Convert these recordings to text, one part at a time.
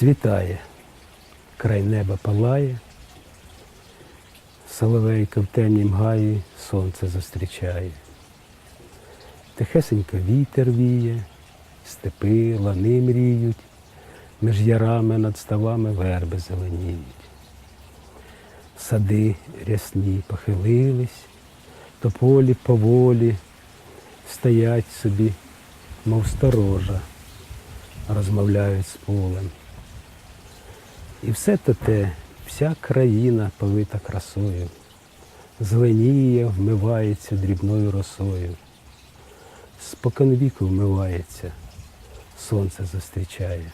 Світає, край неба палає, соловейка в темнім гаї сонце зустрічає. Тихесенько вітер віє, степи, лани мріють, між ярами над ставами верби зеленіють. Сади рясні похилились, тополі поволі стоять собі, мов сторожа, розмовляють з полем. І все то те, вся країна повита красою, зеленіє, вмивається дрібною росою. Споконвіку вмивається, сонце зустрічає.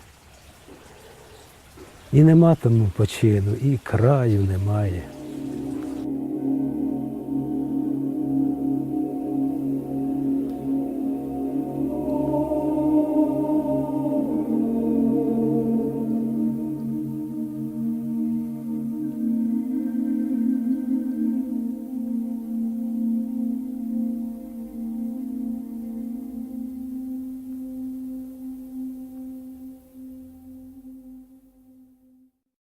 І нема тому почину, і краю немає.